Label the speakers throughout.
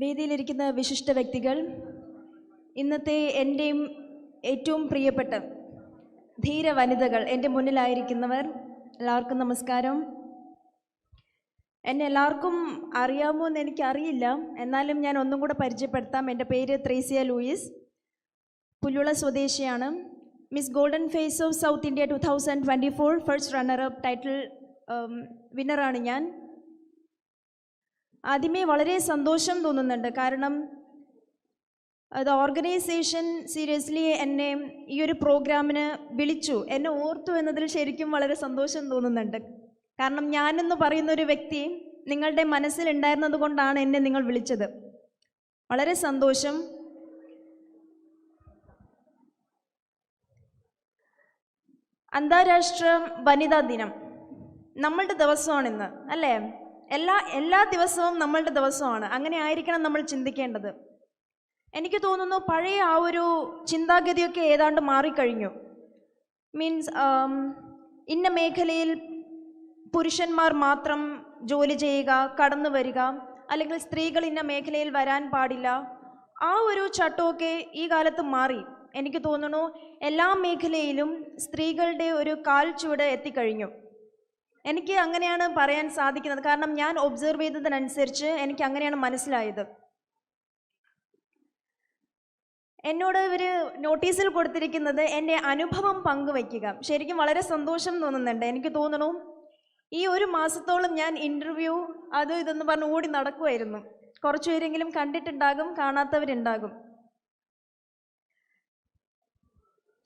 Speaker 1: വേദിയിലിരിക്കുന്ന വിശിഷ്ട വ്യക്തികൾ ഇന്നത്തെ എന്റെയും ഏറ്റവും പ്രിയപ്പെട്ട ധീര വനിതകൾ എന്റെ മുന്നിലായിരിക്കുന്നവർ എല്ലാവർക്കും നമസ്കാരം. എന്നെ എല്ലാവർക്കും അറിയാമോ എന്ന് എനിക്കറിയില്ല. എന്നാലും ഞാൻ ഒന്നും കൂടെ പരിചയപ്പെടുത്താം. എന്റെ പേര് ത്രേസ്യ ലൂയിസ്. പുല്ലുള സ്വദേശിയാണ്. Miss golden face of South India two thousand twenty four first runner up title വിന്നറാണ് ഞാൻ. ആദ്യമേ വളരെ സന്തോഷം തോന്നുന്നുണ്ട്. കാരണം അത് ഓർഗനൈസേഷൻ സീരിയസ്ലി എന്നെ ഈ ഒരു പ്രോഗ്രാമിന് വിളിച്ചു. എന്നെ ഓർത്തു എന്നതിൽ ശരിക്കും വളരെ സന്തോഷം തോന്നുന്നുണ്ട്. കാരണം ഞാനെന്ന് പറയുന്ന ഒരു വ്യക്തി നിങ്ങളുടെ മനസ്സിലുണ്ടായിരുന്നത് കൊണ്ടാണ് എന്നെ നിങ്ങൾ വിളിച്ചത്. വളരെ സന്തോഷം. അന്താരാഷ്ട്ര വനിതാ ദിനം. നമ്മളുടെ ദിവസമാണിന്ന് അല്ലേ? എല്ലാ എല്ലാ ദിവസവും നമ്മളുടെ ദിവസമാണ്. അങ്ങനെ ആയിരിക്കണം നമ്മൾ ചിന്തിക്കേണ്ടത്. എനിക്ക് തോന്നുന്നു പഴയ ആ ഒരു ചിന്താഗതിയൊക്കെ ഏതാണ്ട് മാറിക്കഴിഞ്ഞു. മീൻസ് ഇന്ന മേഖലയിൽ പുരുഷന്മാർ മാത്രം ജോലി ചെയ്യുക കടന്നു വരിക അല്ലെങ്കിൽ സ്ത്രീകൾ ഇന്ന മേഖലയിൽ വരാൻ പാടില്ല ആ ഒരു ചട്ടമൊക്കെ ഈ കാലത്ത് മാറി. എനിക്ക് തോന്നുന്നു എല്ലാ മേഖലയിലും സ്ത്രീകളുടെ ഒരു കാൽ ചുവട് എത്തിക്കഴിഞ്ഞു. എനിക്ക് അങ്ങനെയാണ് പറയാൻ സാധിക്കുന്നത്. കാരണം ഞാൻ ഒബ്സർവ് ചെയ്തതിനനുസരിച്ച് എനിക്ക് അങ്ങനെയാണ് മനസ്സിലായത്. എന്നോട് ഇവർ നോട്ടീസിൽ കൊടുത്തിരിക്കുന്നത് എന്റെ അനുഭവം പങ്കുവയ്ക്കുക. ശരിക്കും വളരെ സന്തോഷം തോന്നുന്നുണ്ട്. എനിക്ക് തോന്നണു ഈ ഒരു മാസത്തോളം ഞാൻ ഇന്റർവ്യൂ അത് ഇതെന്ന് പറഞ്ഞ് ഓടി നടക്കുമായിരുന്നു കുറച്ചുപേരെങ്കിലും കണ്ടിട്ടുണ്ടാകും കാണാത്തവരുണ്ടാകും.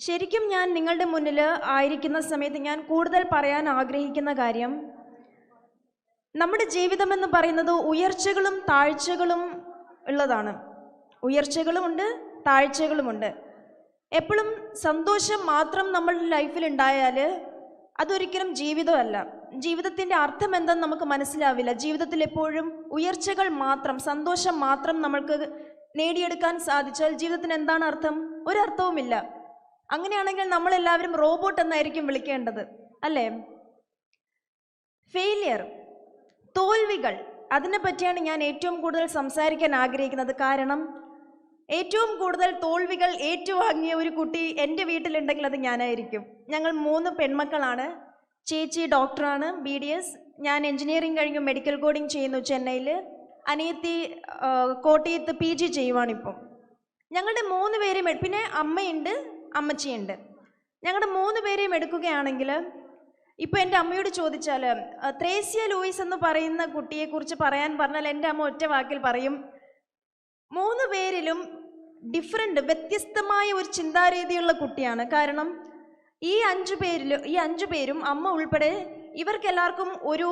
Speaker 1: ശരിക്കും ഞാൻ നിങ്ങളുടെ മുന്നിൽ ആയിരിക്കുന്ന സമയത്ത് ഞാൻ കൂടുതൽ പറയാൻ ആഗ്രഹിക്കുന്ന കാര്യം നമ്മുടെ ജീവിതം എന്ന് പറയുന്നത് ഉയർച്ചകളും താഴ്ചകളും ഉള്ളതാണ്. ഉയർച്ചകളുമുണ്ട് താഴ്ചകളുമുണ്ട് എപ്പോഴും സന്തോഷം മാത്രം നമ്മളുടെ ലൈഫിൽ ഉണ്ടായാൽ അതൊരിക്കലും ജീവിതമല്ല. ജീവിതത്തിന്റെ അർത്ഥം എന്തെന്ന് നമുക്ക് മനസ്സിലാവില്ല. ജീവിതത്തിൽ എപ്പോഴും ഉയർച്ചകൾ മാത്രം സന്തോഷം മാത്രം നമ്മൾക്ക് നേടിയെടുക്കാൻ സാധിച്ചാൽ ജീവിതത്തിന് എന്താണ് അർത്ഥം? ഒരർത്ഥവുമില്ല. അങ്ങനെയാണെങ്കിൽ നമ്മൾ എല്ലാവരും റോബോട്ട് എന്നായിരിക്കും വിളിക്കേണ്ടത് അല്ലേ? ഫെയിലിയർ തോൽവികൾ അതിനെ പറ്റിയാണ് ഞാൻ ഏറ്റവും കൂടുതൽ സംസാരിക്കാൻ ആഗ്രഹിക്കുന്നത്. കാരണം ഏറ്റവും കൂടുതൽ തോൽവികൾ ഏറ്റുവാങ്ങിയ ഒരു കുട്ടി എന്റെ വീട്ടിലുണ്ടെങ്കിൽ അത് ഞാനായിരിക്കും. ഞങ്ങൾ മൂന്ന് പെൺമക്കളാണ്. ചേച്ചി ഡോക്ടറാണ് ബി ഡി എസ് ഞാൻ എഞ്ചിനീയറിംഗ് കഴിഞ്ഞു മെഡിക്കൽ കോഡിംഗ് ചെയ്യുന്നു ചെന്നൈയിൽ അനിയത്തി കോട്ടയത്ത് പി ജി ചെയ്യുവാണിപ്പം ഞങ്ങളുടെ മൂന്ന് പേരും പിന്നെ അമ്മയുണ്ട് അമ്മച്ചിയുണ്ട്. ഞങ്ങളുടെ മൂന്ന് പേരെയും എടുക്കുകയാണെങ്കിൽ ഇപ്പോൾ എന്റെ അമ്മയോട് ചോദിച്ചാൽ ത്രേസ്യ ലൂയിസ് എന്ന് പറയുന്ന കുട്ടിയെക്കുറിച്ച് പറയാൻ പറഞ്ഞാൽ എന്റെ അമ്മ ഒറ്റ വാക്കിൽ പറയും. മൂന്ന് പേരിലും ഡിഫറെന്റ് വ്യത്യസ്തമായ ഒരു ചിന്താരീതിയുള്ള കുട്ടിയാണ്. കാരണം ഈ അഞ്ചു പേരിൽ ഈ അഞ്ചു പേരും അമ്മ ഉൾപ്പെടെ ഇവർക്കെല്ലാവർക്കും ഒരു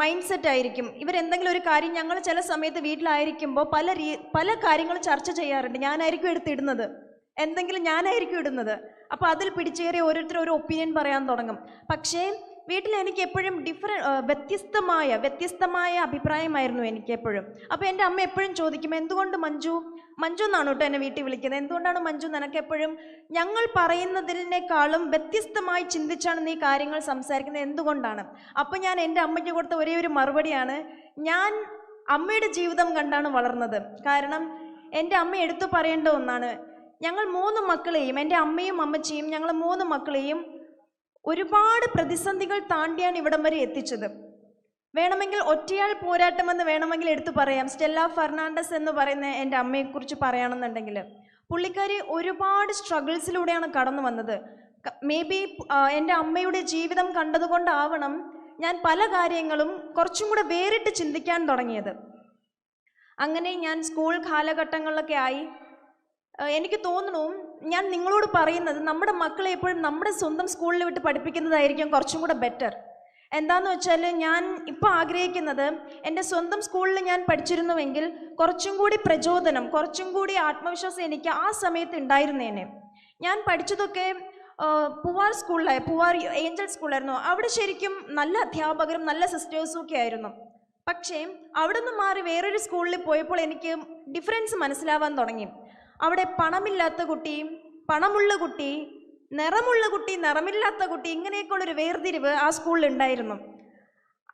Speaker 1: മൈൻഡ് സെറ്റ് ആയിരിക്കും. ഇവരെന്തെങ്കിലും ഒരു കാര്യം ഞങ്ങൾ ചില സമയത്ത് വീട്ടിലായിരിക്കുമ്പോൾ പല രീ പല കാര്യങ്ങൾ ചർച്ച ചെയ്യാറുണ്ട്. ഞാനായിരിക്കും എടുത്തിടുന്നത്. എന്തെങ്കിലും ഞാനായിരിക്കും ഇടുന്നത്. അപ്പോൾ അതിൽ പിടിച്ചേറി ഓരോരുത്തർ ഒരു ഒപ്പീനിയൻ പറയാൻ തുടങ്ങും. പക്ഷേ വീട്ടിൽ എനിക്ക് എപ്പോഴും ഡിഫറെ വ്യത്യസ്തമായ വ്യത്യസ്തമായ അഭിപ്രായമായിരുന്നു എനിക്ക് എപ്പോഴും. അപ്പോൾ എന്റെ അമ്മ എപ്പോഴും ചോദിക്കും എന്തുകൊണ്ട് മഞ്ജു? മഞ്ജു എന്നാണ് കേട്ടോ എന്നെ വീട്ടിൽ വിളിക്കുന്നത്? എന്തുകൊണ്ടാണ് മഞ്ജു നിനക്ക് എപ്പോഴും ഞങ്ങൾ പറയുന്നതിനേക്കാളും വ്യത്യസ്തമായി ചിന്തിച്ചാണ് നീ കാര്യങ്ങൾ സംസാരിക്കുന്നത്? എന്തുകൊണ്ടാണ്? അപ്പോൾ ഞാൻ എന്റെ അമ്മയ്ക്ക് കൊടുത്ത ഒരേ ഒരു മറുപടിയാണ് ഞാൻ അമ്മയുടെ ജീവിതം കണ്ടാണ് വളർന്നത്. കാരണം എന്റെ അമ്മ എടുത്തു പറയേണ്ട ഒന്നാണ് ഞങ്ങൾ മൂന്ന് മക്കളെയും എന്റെ അമ്മയും അമ്മച്ചിയും ഞങ്ങൾ മൂന്ന് മക്കളെയും ഒരുപാട് പ്രതിസന്ധികൾ താണ്ടിയാണ് ഇവിടം വരെ എത്തിച്ചത്. വേണമെങ്കിൽ ഒറ്റയാൾ പോരാട്ടമെന്ന് വേണമെങ്കിൽ എടുത്തു പറയാം. സ്റ്റെല്ല ഫെർണാണ്ടസ് എന്ന് പറയുന്ന എന്റെ അമ്മയെക്കുറിച്ച് പറയുകയാണെന്നുണ്ടെങ്കിൽ പുള്ളിക്കാരി ഒരുപാട് സ്ട്രഗിൾസിലൂടെയാണ് കടന്നു വന്നത്. മേ ബി എന്റെ അമ്മയുടെ ജീവിതം കണ്ടതുകൊണ്ടാവണം ഞാൻ പല കാര്യങ്ങളും കുറച്ചും കൂടെ വേറിട്ട് ചിന്തിക്കാൻ തുടങ്ങിയത്. അങ്ങനെ ഞാൻ സ്കൂൾ കാലഘട്ടങ്ങളിലൊക്കെ ആയി എനിക്ക് തോന്നുന്നു ഞാൻ നിങ്ങളോട് പറയുന്നത് നമ്മുടെ മക്കളെ എപ്പോഴും നമ്മുടെ സ്വന്തം സ്കൂളിൽ വിട്ട് പഠിപ്പിക്കുന്നതായിരിക്കും കുറച്ചും കൂടെ ബെറ്റർ എന്താന്ന് വെച്ചാൽ ഞാൻ ഇപ്പോൾ ആഗ്രഹിക്കുന്നത് എന്റെ സ്വന്തം സ്കൂളിൽ ഞാൻ പഠിച്ചിരുന്നുവെങ്കിൽ കുറച്ചും കൂടി പ്രചോദനം കുറച്ചും കൂടി ആത്മവിശ്വാസം എനിക്ക് ആ സമയത്ത് ഉണ്ടായിരുന്നേനെ. ഞാൻ പഠിച്ചതൊക്കെ പൂവാർ സ്കൂളിലായി പൂവാർ ഏഞ്ചൽ സ്കൂളായിരുന്നു അവിടെ ശരിക്കും നല്ല അധ്യാപകരും നല്ല സിസ്റ്റേഴ്സും ഒക്കെ ആയിരുന്നു. പക്ഷേ അവിടെ നിന്ന് മാറി വേറൊരു സ്കൂളിൽ പോയപ്പോൾ എനിക്ക് ഡിഫറൻസ് മനസ്സിലാവാൻ തുടങ്ങി. അവിടെ പണമില്ലാത്ത കുട്ടി പണമുള്ള കുട്ടി നിറമുള്ള കുട്ടി നിറമില്ലാത്ത കുട്ടി ഇങ്ങനെയൊക്കെയുള്ളൊരു വേർതിരിവ് ആ സ്കൂളിൽ ഉണ്ടായിരുന്നു.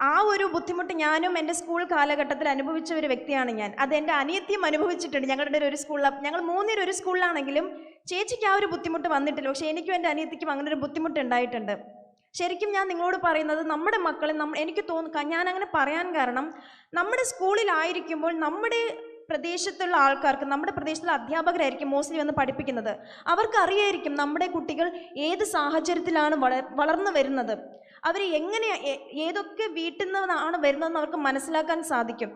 Speaker 1: ആ ഒരു ബുദ്ധിമുട്ട് ഞാനും എന്റെ സ്കൂൾ കാലഘട്ടത്തിൽ അനുഭവിച്ച ഒരു വ്യക്തിയാണ് ഞാൻ. അത് എന്റെ അനിയത്തിയും അനുഭവിച്ചിട്ടുണ്ട്. ഞങ്ങളുടെ ഒരു സ്കൂളിൽ ഞങ്ങൾ മൂന്നുപേരും ഒരു സ്കൂളിലാണെങ്കിലും ചേച്ചിക്ക് ആ ഒരു ബുദ്ധിമുട്ട് വന്നിട്ടില്ല. പക്ഷേ എനിക്കും എന്റെ അനിയത്തിക്കും അങ്ങനെ ഒരു ബുദ്ധിമുട്ട് ഉണ്ടായിട്ടുണ്ട്. ശരിക്കും ഞാൻ നിങ്ങളോട് പറയുന്നത് നമ്മുടെ മക്കളെ നമ്മ എനിക്ക് തോന്നുക ഞാൻ അങ്ങനെ പറയാൻ കാരണം നമ്മുടെ സ്കൂളിലായിരിക്കുമ്പോൾ നമ്മുടെ പ്രദേശത്തുള്ള ആൾക്കാർക്ക് നമ്മുടെ പ്രദേശത്തുള്ള അധ്യാപകരായിരിക്കും മോസ്റ്റ്ലി വന്ന് പഠിപ്പിക്കുന്നത്. അവർക്ക് അറിയായിരിക്കും നമ്മുടെ കുട്ടികൾ ഏത് സാഹചര്യത്തിലാണ് വള വളർന്നു വരുന്നത്. അവർ എങ്ങനെ ഏതൊക്കെ വീട്ടിൽ നിന്നാണ് വരുന്നതെന്ന് അവർക്ക് മനസ്സിലാക്കാൻ സാധിക്കും.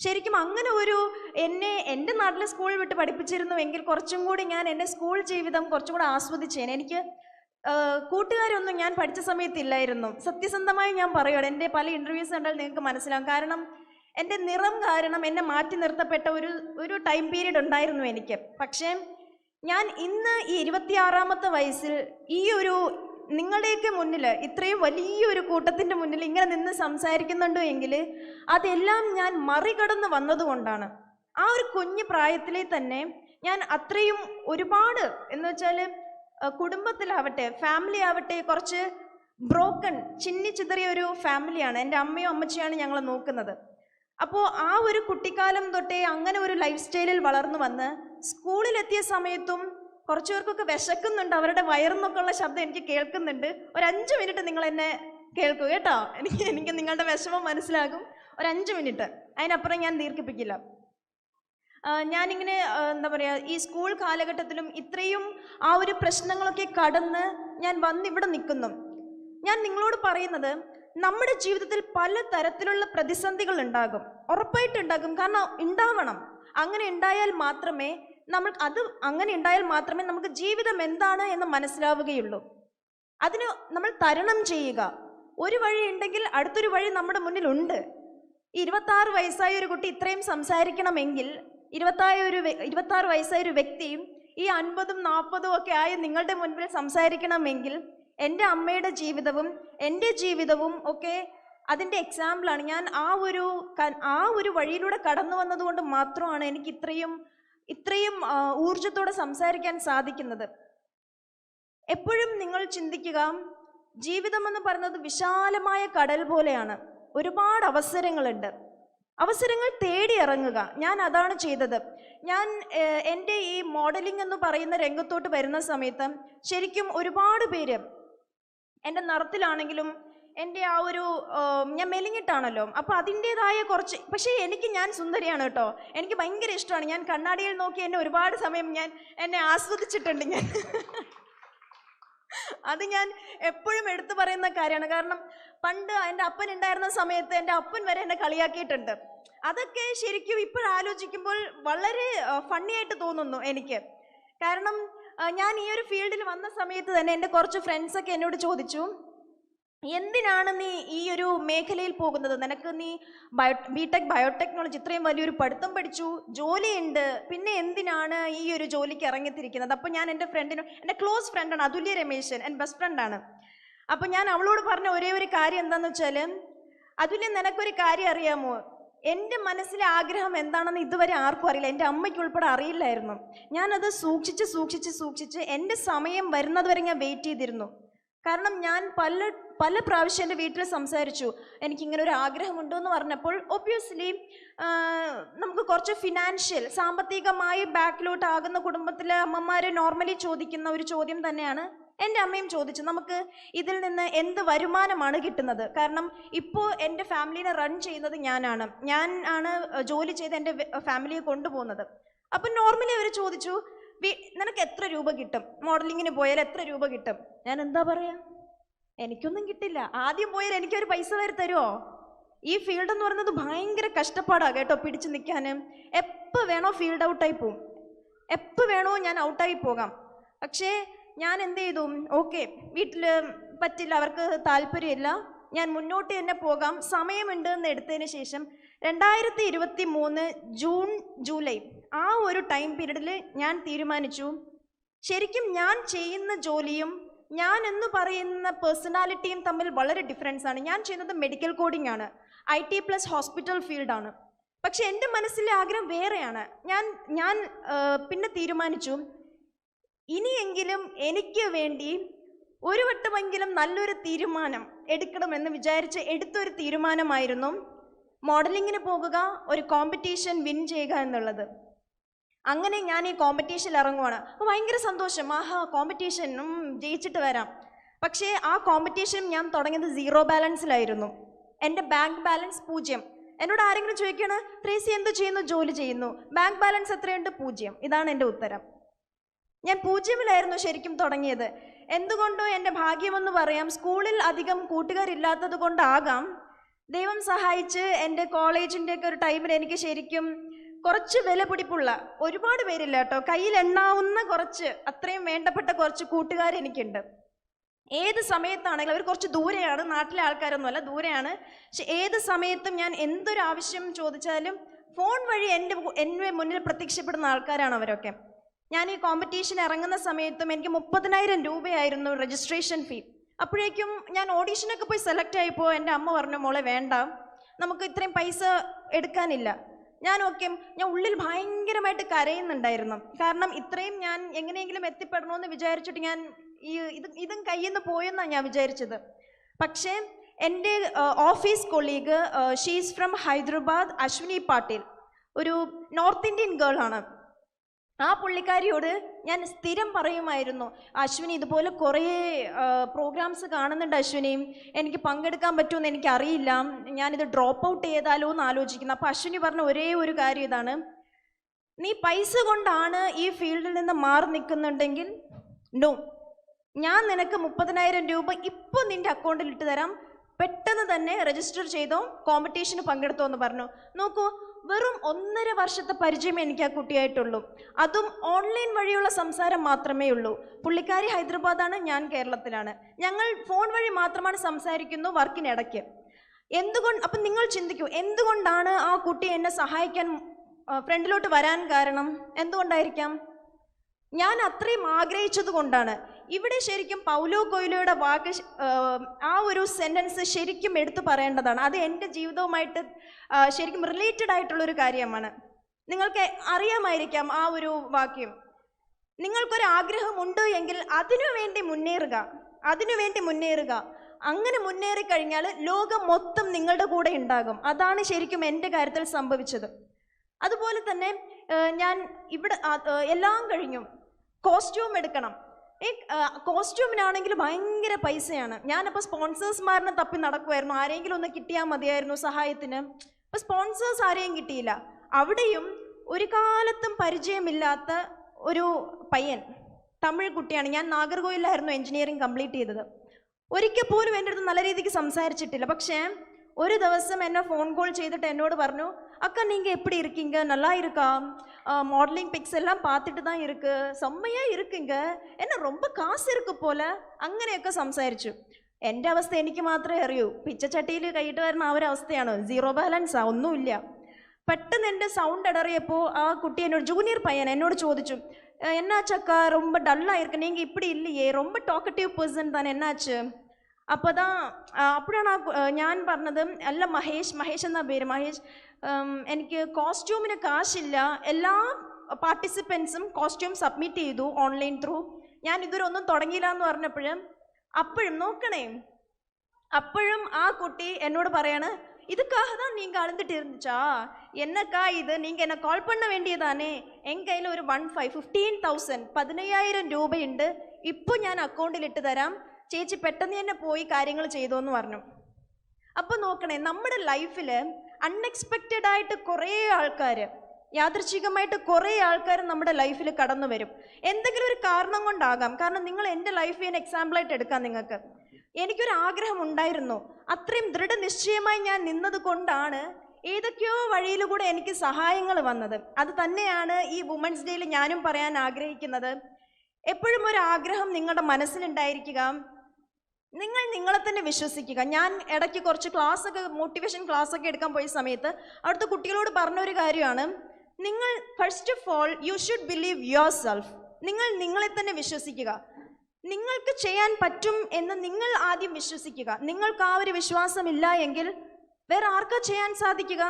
Speaker 1: ശരിക്കും അങ്ങനെ ഒരു എന്നെ എന്റെ നാട്ടിലെ സ്കൂളിൽ വിട്ട് പഠിപ്പിച്ചിരുന്നുവെങ്കിൽ കുറച്ചും കൂടി ഞാൻ എന്റെ സ്കൂൾ ജീവിതം കുറച്ചും കൂടി ആസ്വദിച്ചേനെ എനിക്ക് കൂട്ടുകാരൊന്നും ഞാൻ പഠിച്ച സമയത്തില്ലായിരുന്നു സത്യസന്ധമായി ഞാൻ പറയുകയാണ് എന്റെ പല ഇന്റർവ്യൂസ് കണ്ടാൽ നിങ്ങൾക്ക് മനസ്സിലാകും കാരണം എന്റെ നിറം കാരണം എന്നെ മാറ്റി നിർത്തപ്പെട്ട ഒരു ഒരു ടൈം പീരീഡ് ഉണ്ടായിരുന്നു എനിക്ക്. പക്ഷേ ഞാൻ ഇന്ന് ഈ ഇരുപത്തിയാറാമത്തെ വയസ്സിൽ ഈ ഒരു നിങ്ങളുടെയൊക്കെ മുന്നിൽ ഇത്രയും വലിയൊരു കൂട്ടത്തിന്റെ മുന്നിൽ ഇങ്ങനെ നിന്ന് സംസാരിക്കുന്നുണ്ടോ എങ്കിൽ അതെല്ലാം ഞാൻ മറികടന്ന് വന്നതുകൊണ്ടാണ്. ആ ഒരു കുഞ്ഞു പ്രായത്തിലെ തന്നെ ഞാൻ അത്രയും ഒരുപാട് എന്ന് വെച്ചാൽ കുടുംബത്തിലാവട്ടെ ഫാമിലി ആവട്ടെ കുറച്ച് ബ്രോക്കൺ ചിന്നി ചിതറിയ ഒരു ഫാമിലിയാണ് എന്റെ അമ്മയും അമ്മച്ചിയാണ് ഞങ്ങൾ നോക്കുന്നത്. അപ്പോൾ ആ ഒരു കുട്ടിക്കാലം തൊട്ടേ അങ്ങനെ ഒരു ലൈഫ് സ്റ്റൈലിൽ വളർന്നു വന്ന് സ്കൂളിലെത്തിയ സമയത്തും കുറച്ചു പേർക്കൊക്കെ വിശക്കുന്നുണ്ട്. അവരുടെ വയറെന്നൊക്കെ ഉള്ള ശബ്ദം എനിക്ക് കേൾക്കുന്നുണ്ട്. ഒരു അഞ്ച് മിനിറ്റ് നിങ്ങൾ എന്നെ കേൾക്കൂ കേട്ടോ. എനിക്ക് എനിക്ക് നിങ്ങളുടെ വിഷമം മനസ്സിലാകും. ഒരു അഞ്ച് മിനിറ്റ് അതിനപ്പുറം ഞാൻ ദീർഘിപ്പിക്കില്ല. ഞാനിങ്ങനെ എന്താ പറയുക ഈ സ്കൂൾ കാലഘട്ടത്തിലും ഇത്രയും ആ ഒരു പ്രശ്നങ്ങളൊക്കെ കടന്ന് ഞാൻ വന്നിവിടെ നിൽക്കുന്നു. ഞാൻ നിങ്ങളോട് പറയുന്നത് നമ്മുടെ ജീവിതത്തിൽ പല തരത്തിലുള്ള പ്രതിസന്ധികൾ ഉണ്ടാകും. ഉറപ്പായിട്ടുണ്ടാകും കാരണം ഉണ്ടാവണം. അങ്ങനെ ഉണ്ടായാൽ മാത്രമേ നമ്മൾ അത് അങ്ങനെ ഉണ്ടായാൽ മാത്രമേ നമുക്ക് ജീവിതം എന്താണ് എന്ന് മനസ്സിലാവുകയുള്ളൂ. അതിന് നമ്മൾ തരണം ചെയ്യുക. ഒരു വഴി ഉണ്ടെങ്കിൽ അടുത്തൊരു വഴി നമ്മുടെ മുന്നിലുണ്ട്. ഇരുപത്താറ് വയസ്സായ ഒരു കുട്ടി ഇത്രയും സംസാരിക്കണമെങ്കിൽ ഇരുപത്തായ ഒരു ഇരുപത്താറ് വയസ്സായ ഒരു വ്യക്തിയും ഈ അൻപതും നാൽപ്പതും ഒക്കെ ആയി നിങ്ങളുടെ മുൻപിൽ സംസാരിക്കണമെങ്കിൽ എന്റെ അമ്മയുടെ ജീവിതവും എന്റെ ജീവിതവും ഒക്കെ അതിന്റെ എക്സാമ്പിളാണ് ഞാൻ ആ ഒരു ആ ഒരു വഴിയിലൂടെ കടന്നു വന്നതുകൊണ്ട് മാത്രമാണ് എനിക്ക് ഇത്രയും ഇത്രയും ഊർജത്തോടെ സംസാരിക്കാൻ സാധിക്കുന്നത്. എപ്പോഴും നിങ്ങൾ ചിന്തിക്കുക ജീവിതം എന്ന് പറയുന്നത് വിശാലമായ കടൽ പോലെയാണ്. ഒരുപാട് അവസരങ്ങളുണ്ട്. അവസരങ്ങൾ തേടി ഇറങ്ങുക. ഞാൻ അതാണ് ചെയ്തത്. ഞാൻ എന്റെ ഈ മോഡലിംഗ് എന്ന് പറയുന്ന രംഗത്തോട്ട് വരുന്ന സമയത്ത് ശരിക്കും ഒരുപാട് പേര് എന്റെ നിറത്തിലാണെങ്കിലും എന്റെ ആ ഒരു ഞാൻ മെലിഞ്ഞിട്ടാണല്ലോ. അപ്പോൾ അതിന്റേതായ കുറച്ച് പക്ഷേ എനിക്ക് ഞാൻ സുന്ദരിയാണ് കേട്ടോ. എനിക്ക് ഭയങ്കര ഇഷ്ടമാണ്. ഞാൻ കണ്ണാടിയിൽ നോക്കി എന്നെ ഒരുപാട് സമയം ഞാൻ എന്നെ ആസ്വദിച്ചിട്ടുണ്ട് ഞാൻ. അത് ഞാൻ എപ്പോഴും എടുത്തു പറയുന്ന കാര്യമാണ്. കാരണം പണ്ട് എന്റെ അപ്പൻ ഉണ്ടായിരുന്ന സമയത്ത് എന്റെ അപ്പൻ വരെ എന്നെ കളിയാക്കിയിട്ടുണ്ട്. അതൊക്കെ ശരിക്കും ഇപ്പോഴാലോചിക്കുമ്പോൾ വളരെ ഫണ്ണിയായിട്ട് തോന്നുന്നു എനിക്ക്. കാരണം ഞാൻ ഈ ഒരു ഫീൽഡിൽ വന്ന സമയത്ത് തന്നെ എന്റെ കുറച്ച് ഫ്രണ്ട്സൊക്കെ എന്നോട് ചോദിച്ചു എന്തിനാണ് നീ ഈ ഒരു മേഖലയിൽ പോകുന്നത്? നിനക്ക് നീ ബയോ ബി ടെക് ബയോടെക്നോളജി ഇത്രയും വലിയൊരു പഠിത്തം പഠിച്ചു ജോലിയുണ്ട് പിന്നെ എന്തിനാണ് ഈ ഒരു ജോലിക്ക് ഇറങ്ങിത്തിരിക്കുന്നത്? അപ്പോൾ ഞാൻ എന്റെ ഫ്രണ്ടിന് എന്റെ ക്ലോസ് ഫ്രണ്ടാണ് അതുല്യ രമേശൻ എന്റെ ബെസ്റ്റ് ഫ്രണ്ടാണ് അപ്പോൾ ഞാൻ അവളോട് പറഞ്ഞ ഒരേ ഒരു കാര്യം എന്താണെന്ന് വെച്ചാൽ അതുല്യ നിനക്കൊരു കാര്യം അറിയാമോ? എന്റെ മനസ്സിലെ ആഗ്രഹം എന്താണെന്ന് ഇതുവരെ ആർക്കും അറിയില്ല. എന്റെ അമ്മയ്ക്ക് ഉൾപ്പെടെ അറിയില്ലായിരുന്നു. ഞാനത് സൂക്ഷിച്ച് സൂക്ഷിച്ച് സൂക്ഷിച്ച് എന്റെ സമയം വരുന്നതുവരെ ഞാൻ വെയിറ്റ് ചെയ്തിരുന്നു. കാരണം ഞാൻ പല പല പ്രാവശ്യം എന്റെ വീട്ടിൽ സംസാരിച്ചു. എനിക്കിങ്ങനെ ഒരു ആഗ്രഹമുണ്ടോ എന്ന് പറഞ്ഞപ്പോൾ ഒബ്വിയസ്ലി നമുക്ക് കുറച്ച് ഫിനാൻഷ്യൽ സാമ്പത്തികമായി ബാക്കിലോട്ട് ആകുന്ന കുടുംബത്തിലെ അമ്മമാർ നോർമലി ചോദിക്കുന്ന ഒരു ചോദ്യം തന്നെയാണ്. എന്റെ അമ്മയും ചോദിച്ചു നമുക്ക് ഇതിൽ നിന്ന് എന്ത് വരുമാനമാണ് കിട്ടുന്നത്? കാരണം ഇപ്പോൾ എന്റെ ഫാമിലിനെ റൺ ചെയ്യുന്നത് ഞാനാണ്. ഞാൻ ആണ് ജോലി ചെയ്ത് എന്റെ ഫാമിലിയെ കൊണ്ടുപോകുന്നത്. അപ്പം നോർമലി അവർ ചോദിച്ചു "വി- നിനക്ക് എത്ര രൂപ കിട്ടും? മോഡലിങ്ങിന് പോയാൽ എത്ര രൂപ കിട്ടും? ഞാൻ എന്താ പറയാ? എനിക്കൊന്നും കിട്ടില്ല. ആദ്യം പോയാൽ എനിക്കൊരു പൈസ വരെ തരുമോ ഈ ഫീൽഡ് എന്ന് പറയുന്നത് ഭയങ്കര കഷ്ടപ്പാടാണ് കേട്ടോ പിടിച്ചു നിൽക്കാൻ എപ്പോൾ വേണോ ഫീൽഡ് ഔട്ടായി പോവും. എപ്പോൾ വേണോ ഞാൻ ഔട്ടായി പോകാം. പക്ഷേ ഞാൻ എന്ത് ചെയ്തു ഓക്കെ വീട്ടിൽ പറ്റില്ല അവർക്ക് താല്പര്യമില്ല. ഞാൻ മുന്നോട്ട് തന്നെ പോകാം. സമയമുണ്ട് എന്ന് എടുത്തതിന് ശേഷം രണ്ടായിരത്തി ഇരുപത്തി മൂന്ന് ജൂൺ ജൂലൈ ആ ഒരു ടൈം പീരീഡിൽ ഞാൻ തീരുമാനിച്ചു. ശരിക്കും ഞാൻ ചെയ്യുന്ന ജോലിയും ഞാൻ എന്ന് പറയുന്ന പേഴ്സണാലിറ്റിയും തമ്മിൽ വളരെ ഡിഫറൻസ് ആണ് ഞാൻ ചെയ്യുന്നത് മെഡിക്കൽ കോഡിംഗ് ആണ് ഐ ടി പ്ലസ് ഹോസ്പിറ്റൽ ഫീൽഡാണ്. പക്ഷെ എന്റെ മനസ്സിലെ ആഗ്രഹം വേറെയാണ്. ഞാൻ ഞാൻ പിന്നെ തീരുമാനിച്ചു. ഇനിയെങ്കിലും എനിക്ക് വേണ്ടി ഒരു വട്ടമെങ്കിലും നല്ലൊരു തീരുമാനം എടുക്കണമെന്ന് വിചാരിച്ച് എടുത്തൊരു തീരുമാനമായിരുന്നു മോഡലിങ്ങിന് പോകുക ഒരു കോമ്പറ്റീഷൻ വിൻ ചെയ്യുക എന്നുള്ളത്. അങ്ങനെ ഞാൻ ഈ കോമ്പറ്റീഷനിൽ ഇറങ്ങുവാണ്. അപ്പോൾ ഭയങ്കര സന്തോഷം. ആഹാ കോമ്പറ്റീഷനും ജയിച്ചിട്ട് വരാം. പക്ഷേ ആ കോമ്പറ്റീഷൻ ഞാൻ തുടങ്ങിയത് സീറോ ബാലൻസിലായിരുന്നു എന്റെ ബാങ്ക് ബാലൻസ് പൂജ്യം. എന്നോട് ആരെങ്കിലും ചോദിക്കുകയാണ് ട്രേസി എന്ത് ചെയ്യുന്നു? ജോലി ചെയ്യുന്നു. ബാങ്ക് ബാലൻസ് എത്രയുണ്ട്? പൂജ്യം. ഇതാണ് എന്റെ ഉത്തരം. ഞാൻ പൂജ്യമിലായിരുന്നു ശരിക്കും തുടങ്ങിയത്. എന്തുകൊണ്ടോ എന്റെ ഭാഗ്യമെന്ന് പറയാം സ്കൂളിൽ അധികം കൂട്ടുകാരില്ലാത്തത് കൊണ്ടാകാം. ദൈവം സഹായിച്ച് എന്റെ കോളേജിന്റെ ഒക്കെ ഒരു ടൈമിൽ എനിക്ക് ശരിക്കും കുറച്ച് വില പിടിപ്പുള്ള ഒരുപാട് പേരില്ല കേട്ടോ. കയ്യിൽ എണ്ണാവുന്ന കുറച്ച് അത്രയും വേണ്ടപ്പെട്ട കുറച്ച് കൂട്ടുകാർ എനിക്കുണ്ട്. ഏത് സമയത്താണെങ്കിലും അവർ കുറച്ച് ദൂരെയാണ് നാട്ടിലെ ആൾക്കാരൊന്നുമല്ല ദൂരെയാണ്. പക്ഷെ ഏത് സമയത്തും ഞാൻ എന്തൊരു ആവശ്യം ചോദിച്ചാലും ഫോൺ വഴി എന്റെ എന്റെ മുന്നിൽ പ്രത്യക്ഷപ്പെടുന്ന ആൾക്കാരാണ് അവരൊക്കെ. ഞാൻ ഈ കോമ്പറ്റീഷൻ ഇറങ്ങുന്ന സമയത്തും എനിക്ക് മുപ്പതിനായിരം രൂപയായിരുന്നു രജിസ്ട്രേഷൻ ഫീ അപ്പോഴേക്കും ഞാൻ ഓഡീഷനൊക്കെ പോയി സെലക്ട് ആയപ്പോൾ എന്റെ അമ്മ പറഞ്ഞു മോളെ വേണ്ട. നമുക്ക് ഇത്രയും പൈസ എടുക്കാനില്ല. ഞാൻ ഓക്കെ ഞാൻ ഉള്ളിൽ ഭയങ്കരമായിട്ട് കരയുന്നുണ്ടായിരുന്നു. കാരണം ഇത്രയും ഞാൻ എങ്ങനെയെങ്കിലും എത്തിപ്പെടണമെന്ന് വിചാരിച്ചിട്ട് ഞാൻ ഈ ഇത് ഇതും കയ്യിൽ നിന്ന് പോയെന്നാണ് ഞാൻ വിചാരിച്ചത്. പക്ഷേ എന്റെ office colleague she's from Hyderabad Ashwini Patil. ഒരു നോർത്ത് ഇന്ത്യൻ ഗേൾ ആണ്. ആ പുള്ളിക്കാരിയോട് ഞാൻ സ്ഥിരം പറയുമായിരുന്നു അശ്വിനി ഇതുപോലെ കുറേ പ്രോഗ്രാംസ് കാണുന്നുണ്ട് അശ്വിനി. എനിക്ക് പങ്കെടുക്കാൻ പറ്റുമെന്ന് എനിക്കറിയില്ല. ഞാനിത് ഡ്രോപ്പ് ഔട്ട് ചെയ്താലോ എന്ന് ആലോചിക്കുന്നു. അപ്പോൾ അശ്വിനി പറഞ്ഞ ഒരേ ഒരു കാര്യം ഇതാണ്. നീ പൈസ കൊണ്ടാണ് ഈ ഫീൽഡിൽ നിന്ന് മാറി നിൽക്കുന്നുണ്ടെങ്കിൽ നോ ഞാൻ നിനക്ക് മുപ്പതിനായിരം രൂപ ഇപ്പോൾ നിന്റെ അക്കൗണ്ടിൽ ഇട്ട് തരാം. പെട്ടെന്ന് തന്നെ രജിസ്റ്റർ ചെയ്തോ കോമ്പറ്റീഷന് പങ്കെടുത്തോ എന്ന് പറഞ്ഞു. നോക്കൂ വെറും ഒന്നര വർഷത്തെ പരിചയം എനിക്ക് ആ കുട്ടിയായിട്ടുള്ളൂ. അതും ഓൺലൈൻ വഴിയുള്ള സംസാരം മാത്രമേ ഉള്ളൂ. പുള്ളിക്കാരി ഹൈദരാബാദാണ് ഞാൻ കേരളത്തിലാണ്. ഞങ്ങൾ ഫോൺ വഴി മാത്രമാണ് സംസാരിക്കുന്നു വർക്കിനിടയ്ക്ക് എന്തുകൊണ്ട് അപ്പം നിങ്ങൾ ചിന്തിക്കൂ എന്തുകൊണ്ടാണ് ആ കുട്ടി എന്നെ സഹായിക്കാൻ ഫ്രണ്ടിലോട്ട് വരാൻ കാരണം? എന്തുകൊണ്ടായിരിക്കാം? ഞാൻ അത്രയും ആഗ്രഹിച്ചത് കൊണ്ടാണ്. ഇവിടെ ശരിക്കും പൗലോ കൊയിലോയുടെ വാക്ക് ആ, ഒരു സെന്റൻസ് ശരിക്കും എടുത്തു പറയേണ്ടതാണ്. അത് എന്റെ ജീവിതവുമായിട്ട് ശരിക്കും റിലേറ്റഡ് ആയിട്ടുള്ളൊരു കാര്യമാണ്. നിങ്ങൾക്ക് അറിയാമായിരിക്കാം ആ ഒരു വാക്യം. നിങ്ങൾക്കൊരു ആഗ്രഹമുണ്ട് എങ്കിൽ അതിനു വേണ്ടി മുന്നേറുക. അതിനു വേണ്ടി മുന്നേറുക. അങ്ങനെ മുന്നേറി കഴിഞ്ഞാൽ ലോകം മൊത്തം നിങ്ങളുടെ കൂടെ ഉണ്ടാകും. അതാണ് ശരിക്കും എന്റെ കാര്യത്തിൽ സംഭവിച്ചത്. അതുപോലെ തന്നെ ഞാൻ ഇവിടെ എല്ലാം കഴിഞ്ഞു കോസ്റ്റ്യൂം എടുക്കണം. ഈ കോസ്റ്റ്യൂമിനാണെങ്കിൽ ഭയങ്കര പൈസയാണ്. ഞാനിപ്പോൾ സ്പോൺസേഴ്സ്മാരനെ തപ്പി നടക്കുമായിരുന്നു ആരെങ്കിലും ഒന്ന് കിട്ടിയാൽ മതിയായിരുന്നു സഹായത്തിന്. ഇപ്പം സ്പോൺസേഴ്സ് ആരെയും കിട്ടിയില്ല. അവിടെയും ഒരു കാലത്തും പരിചയമില്ലാത്ത ഒരു പയ്യൻ തമിഴ് കുട്ടിയാണ്. ഞാൻ നാഗർകോയിലായിരുന്നു എൻജിനീയറിംഗ് കംപ്ലീറ്റ് ചെയ്തത്. ഒരിക്കൽ പോലും എന്റെ അടുത്ത് നല്ല രീതിക്ക് സംസാരിച്ചിട്ടില്ല. പക്ഷേ ഒരു ദിവസം എന്നെ ഫോൺ കോൾ ചെയ്തിട്ട് എന്നോട് പറഞ്ഞു അക്ക നിങ്ങൾ എപ്പിടി ഇരിക്കീങ്ക നല്ല ഇരിക്കാം மாடலிங் பிக்ஸ் எல்லாம் பார்த்துட்டு தான் இருக்குது செம்மையாக இருக்குங்க என்ன ரொம்ப കാസ് இருக்கு പോലെ அங்கனையொக்கே സംസാരിച്ചു. എന്റെ അവസ്ഥ എനിക്ക് മാത്രമേ അറിയൂ. പിച്ചച്ചട്ടിയിൽ കൈയിട്ട് വരുന്ന ആ ഒരു അവസ്ഥയാണ്. സീറോ ആ ഒന്നുമില്ല. പെട്ടെന്ന് എന്റെ സൗണ്ട് ഇടറിയപ്പോൾ ആ കുട്ടി എന്നോട് ജൂനിയർ പയ്യൻ എന്നോട് ചോദിച്ചു എന്നാച്ചക്ക ரொம்ப ഡല്ലായിരിക്കും இருக்கு நீங்கள் ഇല്ലയേ. இல்லையே ரொம்ப പേഴ്സൺ பர்சன் தானே അപ്പോൾ தான் അപ്പോഴാണ് ആ കു- ആ, ഞാൻ പറഞ്ഞത് അല്ല മഹേഷ് മഹേഷ് എന്നാ പേര് മഹേഷ് ഉം, എനിക്ക് കോസ്റ്റ്യൂമിന് കാശില്ല എല്ലാ പാർട്ടിസിപ്പൻസും കോസ്റ്റ്യൂം സബ്മിറ്റ് ചെയ്തു ഓൺലൈൻ ത്രൂ ഞാൻ ഇതുവരെ ഒന്നും തുടങ്ങിയില്ല എന്ന് പറഞ്ഞപ്പോഴും അപ്പോഴും നോക്കണേ അപ്പോഴും ആ കുട്ടി എന്നോട് പറയാണ് இதுக்காக தான் நீங்கள் அழுந்துட்டு இருந்துச்சா என்னக்கா இது நீங்கள் என்னை கால் பண்ண வேண்டியதானே என் கையில் ഒരു വൺ ഫൈവ് ഫിഫ്റ്റീൻ തൗസൻഡ് പതിനയ്യായിരം രൂപയുണ്ട് ഇപ്പോൾ ഞാൻ അക്കൗണ്ടിൽ ഇട്ട് തരാം ചേച്ചി പെട്ടെന്ന് തന്നെ പോയി കാര്യങ്ങൾ ചെയ്തോന്ന് പറഞ്ഞു. അപ്പോൾ നോക്കണേ നമ്മുടെ ലൈഫിൽ അൺഎക്സ്പെക്റ്റഡ് ആയിട്ട് കുറേ ആൾക്കാർ യാദൃച്ഛികമായിട്ട് കുറേ ആൾക്കാർ നമ്മുടെ ലൈഫിൽ കടന്നു വരും. എന്തെങ്കിലും ഒരു കാരണം കൊണ്ടാകാം. കാരണം നിങ്ങൾ എന്റെ ലൈഫ് ഞാൻ എക്സാമ്പിളായിട്ട് എടുക്കാം നിങ്ങൾക്ക്. എനിക്കൊരു ആഗ്രഹം ഉണ്ടായിരുന്നു. അത്രയും ദൃഢനിശ്ചയമായി ഞാൻ നിന്നത് കൊണ്ടാണ് ഏതൊക്കെയോ വഴിയിലൂടെ എനിക്ക് സഹായങ്ങൾ വന്നത്. അത് തന്നെയാണ് ഈ വുമൻസ് ഡേയിൽ ഞാനും പറയാൻ ആഗ്രഹിക്കുന്നത്. എപ്പോഴും ഒരു ആഗ്രഹം നിങ്ങളുടെ മനസ്സിലുണ്ടായിരിക്കുക. നിങ്ങൾ നിങ്ങളെ തന്നെ വിശ്വസിക്കുക. ഞാൻ ഇടയ്ക്ക് കുറച്ച് ക്ലാസ് ഒക്കെ മോട്ടിവേഷൻ ക്ലാസ് ഒക്കെ എടുക്കാൻ പോയ സമയത്ത് അവിടുത്തെ കുട്ടികളോട് പറഞ്ഞ ഒരു കാര്യമാണ്. നിങ്ങൾ first of all you should believe yourself നിങ്ങൾ നിങ്ങളെ തന്നെ വിശ്വസിക്കുക. നിങ്ങൾക്ക് ചെയ്യാൻ പറ്റും എന്ന് നിങ്ങൾ ആദ്യം വിശ്വസിക്കുക. നിങ്ങൾക്ക് ആ ഒരു വിശ്വാസമില്ല എങ്കിൽ വേറെ ആർക്കാ ചെയ്യാൻ സാധിക്കുക?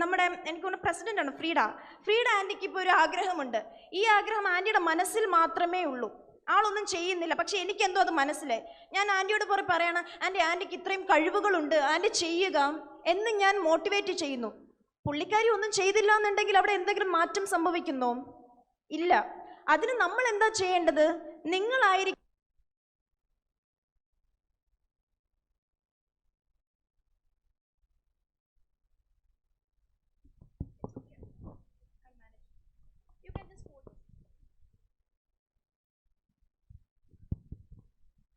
Speaker 1: നമ്മുടെ എനിക്കൊന്ന് പ്രസിഡന്റ് ആണ് ഫ്രീഡ. ഫ്രീഡ ആന്റിക്ക് ഇപ്പോൾ ഒരു ആഗ്രഹമുണ്ട്. ഈ ആഗ്രഹം ആന്റിയുടെ മനസ്സിൽ മാത്രമേ ഉള്ളൂ. ആളൊന്നും ചെയ്യുന്നില്ല. പക്ഷെ എനിക്കെന്തോ അത് മനസ്സിലായി. ഞാൻ ആന്റിയോട് പുറേ പറയണം ആന്റി ആന്റിക്ക് ഇത്രയും കഴിവുകളുണ്ട്. ആന്റി ചെയ്യുക എന്ന് ഞാൻ മോട്ടിവേറ്റ് ചെയ്യുന്നു. പുള്ളിക്കാരി ഒന്നും ചെയ്തില്ല എന്നുണ്ടെങ്കിൽ അവിടെ എന്തെങ്കിലും മാറ്റം സംഭവിക്കുന്നോ? ഇല്ല. അതിന് നമ്മൾ എന്താ ചെയ്യേണ്ടത്? നിങ്ങളായിരിക്കും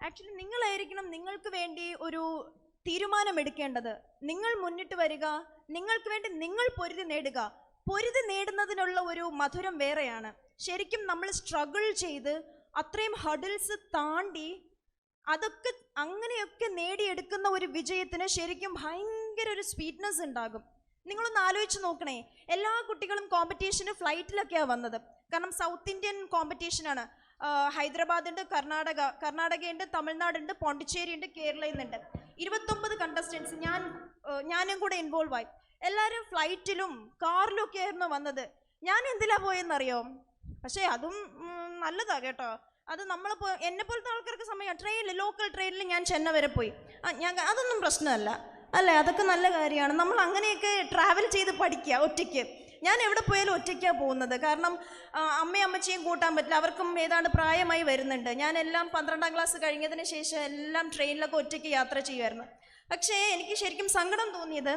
Speaker 1: ആക്ച്വലി നിങ്ങളായിരിക്കണം നിങ്ങൾക്ക് വേണ്ടി ഒരു തീരുമാനമെടുക്കേണ്ടത്. നിങ്ങൾ മുന്നിട്ട് വരിക നിങ്ങൾക്ക് വേണ്ടി നിങ്ങൾ പൊരുതി നേടുക. പൊരുതി നേടുന്നതിനുള്ള ഒരു മധുരം വേറെയാണ്. ശരിക്കും നമ്മൾ സ്ട്രഗിൾ ചെയ്ത് അത്രയും ഹഡിൽസ് താണ്ടി അതൊക്കെ അങ്ങനെയൊക്കെ നേടിയെടുക്കുന്ന ഒരു വിജയത്തിന് ശരിക്കും ഭയങ്കര ഒരു സ്വീറ്റ്നെസ് ഉണ്ടാകും. നിങ്ങളൊന്ന് ആലോചിച്ച് നോക്കണേ. എല്ലാ കുട്ടികളും കോമ്പറ്റീഷന് ഫ്ലൈറ്റിലൊക്കെയാണ് വന്നത്. കാരണം സൗത്ത് ഇന്ത്യൻ കോമ്പറ്റീഷനാണ് ഹൈദരാബാദ് ഉണ്ട് കർണാടക കർണാടകയുണ്ട് തമിഴ്നാടുണ്ട് പോണ്ടിച്ചേരി ഉണ്ട് കേരളയുന്നുണ്ട് ഇരുപത്തൊമ്പത് കണ്ടസ്റ്റൻസ് ഞാൻ ഞാനും കൂടെ ഇൻവോൾവ് ആയി. എല്ലാവരും ഫ്ലൈറ്റിലും കാറിലും ഒക്കെ ആയിരുന്നു വന്നത്. ഞാൻ എന്തിലാ പോയെന്നറിയോ? പക്ഷേ അതും നല്ലതാ കേട്ടോ. അത് നമ്മൾ എന്നെ പോലത്തെ ആൾക്കാർക്ക് സമയം ട്രെയിനിൽ ലോക്കൽ ട്രെയിനിൽ ഞാൻ ചെന്നൈ വരെ പോയി ഞാൻ അതൊന്നും പ്രശ്നമല്ല. അല്ലേ? അതൊക്കെ നല്ല കാര്യമാണ്. നമ്മൾ അങ്ങനെയൊക്കെ ട്രാവൽ ചെയ്ത് പഠിക്കുക ഒറ്റയ്ക്ക്. ഞാൻ എവിടെ പോയാലും ഒറ്റയ്ക്കാണ് പോകുന്നത്. കാരണം അമ്മയും അമ്മച്ചിയും കൂട്ടാൻ പറ്റില്ല. അവർക്കും ഏതാണ്ട് പ്രായമായി വരുന്നുണ്ട്. ഞാൻ എല്ലാം പന്ത്രണ്ടാം ക്ലാസ് കഴിഞ്ഞതിന് ശേഷം എല്ലാം ട്രെയിനിലൊക്കെ ഒറ്റയ്ക്ക് യാത്ര ചെയ്യുമായിരുന്നു. പക്ഷേ എനിക്ക് ശരിക്കും സങ്കടം തോന്നിയത്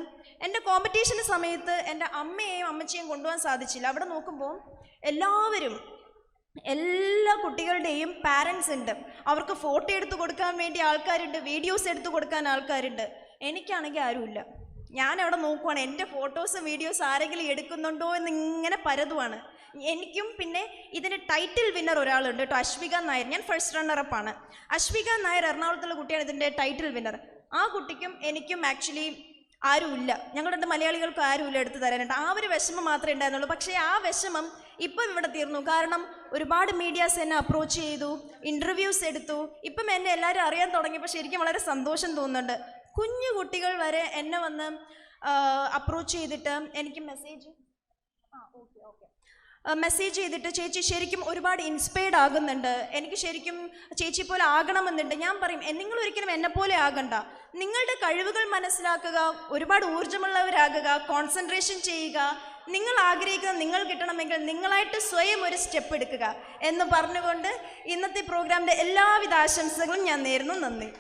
Speaker 1: എന്റെ കോമ്പറ്റീഷന് സമയത്ത് എന്റെ അമ്മയെയും അമ്മച്ചിയും കൊണ്ടുപോകാൻ സാധിച്ചില്ല. അവിടെ നോക്കുമ്പോൾ എല്ലാവരും എല്ലാ കുട്ടികളുടെയും പാരൻസ് ഉണ്ട്. അവർക്ക് ഫോട്ടോ എടുത്ത് കൊടുക്കാൻ വേണ്ടി ആൾക്കാരുണ്ട് വീഡിയോസ് എടുത്ത് കൊടുക്കാൻ ആൾക്കാരുണ്ട്. എനിക്കാണെങ്കിൽ ആരുമില്ല. ഞാൻ അവിടെ നോക്കുവാണ് എന്റെ ഫോട്ടോസും വീഡിയോസും ആരെങ്കിലും എടുക്കുന്നുണ്ടോ എന്ന് ഇങ്ങനെ പരതുവാണ്. എനിക്കും പിന്നെ ഇതിന് ടൈറ്റിൽ വിന്നർ ഒരാളുണ്ട് കേട്ടോ അശ്വിക നായർ. ഞാൻ ഫസ്റ്റ് റണ്ണറപ്പാണ് അശ്വിക നായർ എറണാകുളത്തുള്ള കുട്ടിയാണ് ഇതിന്റെ ടൈറ്റിൽ വിന്നർ ആ കുട്ടിക്കും എനിക്കും ആക്ച്വലി ആരുമില്ല ഞങ്ങളുടെ മലയാളികൾക്ക് ആരുമില്ല എടുത്തു തരാനായിട്ട്. ആ ഒരു വിഷമം മാത്രമേ ഉണ്ടായിരുന്നുള്ളൂ. പക്ഷേ ആ വിഷമം ഇപ്പം ഇവിടെ തീർന്നു. കാരണം ഒരുപാട് മീഡിയാസ് എന്നെ അപ്രോച്ച് ചെയ്തു ഇന്റർവ്യൂസ് എടുത്തു. ഇപ്പം എന്നെ എല്ലാവരും അറിയാൻ തുടങ്ങിയപ്പോൾ ശരിക്കും വളരെ സന്തോഷം തോന്നുന്നുണ്ട്. കുഞ്ഞു കുട്ടികൾ വരെ എന്നെ വന്ന് അപ്രോച്ച് ചെയ്തിട്ട് എനിക്ക് മെസ്സേജ് ആ മെസ്സേജ് ചെയ്തിട്ട് ചേച്ചി ശരിക്കും ഒരുപാട് ഇൻസ്പയർഡ് ആകുന്നുണ്ട്. എനിക്ക് ശരിക്കും ചേച്ചി പോലെ ആകണമെന്നുണ്ട്. ഞാൻ പറയും നിങ്ങൾ ഒരിക്കലും എന്നെ പോലെ ആകണ്ട. നിങ്ങളുടെ കഴിവുകൾ മനസ്സിലാക്കുക ഒരുപാട് ഊർജമുള്ളവരാകുക കോൺസെൻട്രേഷൻ ചെയ്യുക. നിങ്ങൾ ആഗ്രഹിക്കുന്ന നിങ്ങൾ കിട്ടണമെങ്കിൽ നിങ്ങളായിട്ട് സ്വയം ഒരു സ്റ്റെപ്പ് എടുക്കുക. എന്ന് പറഞ്ഞുകൊണ്ട് ഇന്നത്തെ പ്രോഗ്രാമിന്റെ എല്ലാവിധ ആശംസകളും ഞാൻ നേരുന്നു. നന്ദി.